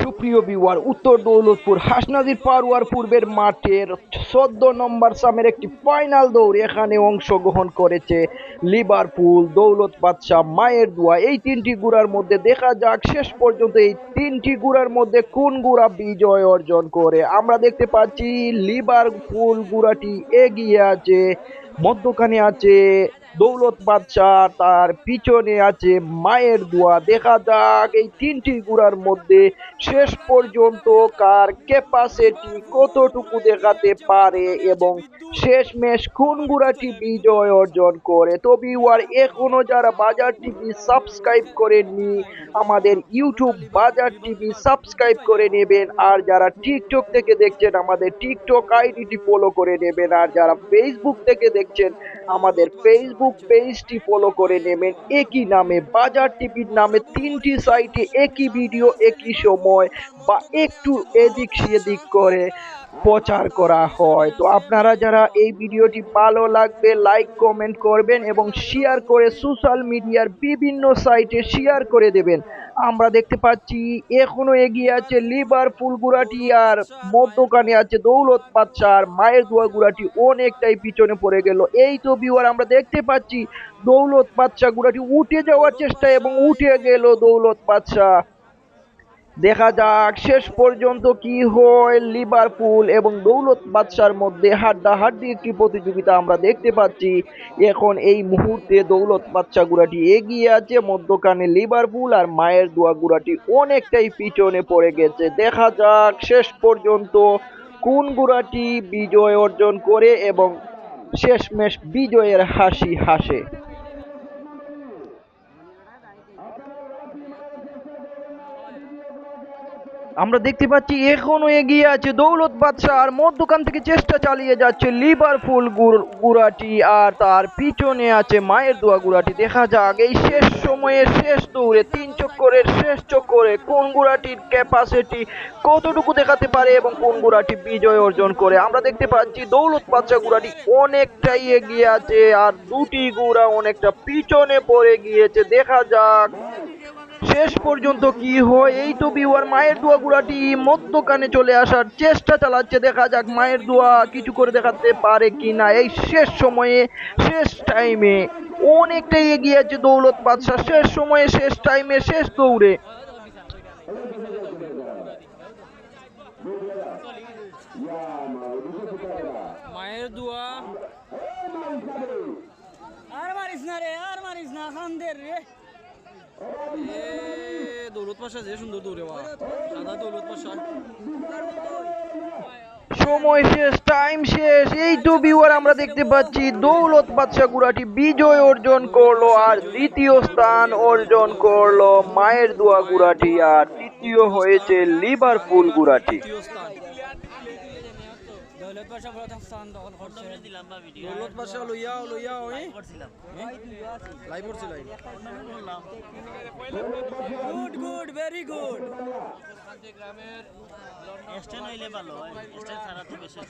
সুপ্রিয় বিওয়ার উত্তর দৌলতপুর, হাসনাজির পারুয়ার পূর্বের মাঠের চোদ্দ নম্বর সামের একটি ফাইনাল দৌড় এখানে অংশগ্রহণ করেছে লিভারপুল দৌলত বাদশাহ মায়ের দোয়া। এই তিনটি গুড়ার মধ্যে দেখা যাক শেষ পর্যন্ত এই তিনটি গুড়ার মধ্যে কোন গুড়া বিজয় অর্জন করে। আমরা দেখতে পাচ্ছি লিভারপুল গুড়াটি এগিয়ে আছে, মধ্যখানে আছে দৌলত বাদশাহ তার পিছনে আছে মায়ের দোয়া। দেখা যাক এই তিনটি গুড়ার মধ্যে শেষ পর্যন্ত কার ক্যাপাসিটি কতটুকু দেখাতে পারে এবং শেষ মেশ কোন গুড়াটি বিজয় অর্জন করে। তো ভিউয়ার এখনও যারা বাজার টিভি সাবস্ক্রাইব করেননি, আমাদের ইউটিউব বাজার টিভি সাবস্ক্রাইব করে নেবেন। আর যারা টিকটক থেকে দেখছেন, আমাদের টিকটক আইডিটি ফলো করে নেবেন। আর যারা ফেসবুক থেকে দেখছেন, আমাদের ফেসবুক পেজটি ফলো করে নেবেন। একই নামে, বাজার টিভির নামে তিনটি সাইটে একই ভিডিও একই সময় বা একটু এদিক সেদিক করে। প্রচার করা হয়। তো আপনারা যারা এই ভিডিওটি ভালো লাগবে লাইক কমেন্ট করবেন এবং শেয়ার করে সোশ্যাল মিডিয়ার বিভিন্ন সাইটে শেয়ার করে দেবেন। আমরা দেখতে পাচ্ছি এখনও এগিয়ে আছে লিভারপুল গুড়াটি আর মধ্যখানে আছে দৌলত বাদশাহ আর মায়ের দোয়া গুড়াটি অনেকটাই পিছনে পড়ে গেল। এই তো বিওয়ার আমরা দেখতে পাচ্ছি দৌলত বাদশাহ গুড়াটি উঠে যাওয়ার চেষ্টা এবং উঠে গেল দৌলত বাদশাহ দেখা যাক, শেষ পর্যন্ত কি হয় লিভারপুল এবং দৌলত বাদশার মধ্যে হাড্ডাহাড্ডি একটি প্রতিযোগিতা আমরা দেখতে পাচ্ছি। এখন এই মুহূর্তে দৌলত বাদশা গুড়াটি এগিয়ে আছে মধ্যখানে লিভারপুল আর মায়ের দোয়া গুড়াটি অনেকটাই পিছনে পড়ে গেছে। দেখা যাক, শেষ পর্যন্ত কোন গুড়াটি বিজয় অর্জন করে এবং শেষমেশ বিজয়ের হাসি হাসে। আমরা দেখতে পাচ্ছি এখনও এগিয়ে আছে দৌলত বাদশাহ আর মদ দোকান থেকে চেষ্টা চালিয়ে যাচ্ছে লিভারপুল গুড়াটি আর তার পিছনে আছে মায়ের দোয়া গুড়াটি। দেখা যাক এই শেষ সময়ে শেষ দৌড়ে তিন চক্করের শেষ চক্করে কোন গুড়াটির ক্যাপাসিটি কতটুকু দেখাতে পারে এবং কোন গুড়াটি বিজয় অর্জন করে। আমরা দেখতে পাচ্ছি দৌলত বাদশাহ গুড়াটি অনেকটাই এগিয়ে আছে আর দুটি গুড়া অনেকটা পিছনে পড়ে গিয়েছে। দেখা যাক শেষ পর্যন্ত কি হয়? এই তো বিওয়ার মায়ের দোয়া গুড়াটি মধ্যখানে চলে আসার চেষ্টা চালাচ্ছে। দেখা যাক মায়ের দোয়া কিছু করে দেখাতে পারে কি না এই শেষ সময়ে, শেষ টাইমে অনেকটাই এগিয়ে আছে দৌলত বাদশাহ। শেষ সময়ে, শেষ টাইমে শেষ দৌড়ে। মায়ের দোয়া। আর মারিস না রে, আর মারিস না খান্দের রে। এ পাশা যে সুন্দর দৌড়ে বা সাদা দৌলত পাশা। সময় শেষ টাইম শেষ। এই তো বিওয়ার আমরা দেখতে পাচ্ছি দৌলত বাদশাহ গুড়াটি বিজয় অর্জন করল আর দ্বিতীয় স্থান অর্জন করল মায়ের দোয়া গুড়াটি আর তৃতীয় হয়েছে লিভারপুল গুড়াটি। দৌলত বাসা বড় স্থান দখল করছে। দৌলত বাসা লইয়া লইয়া ওই। লাইভ করছিল good good very good stand হইলে ভালো স্ট্যান্ড ছাড়া তো বেশি।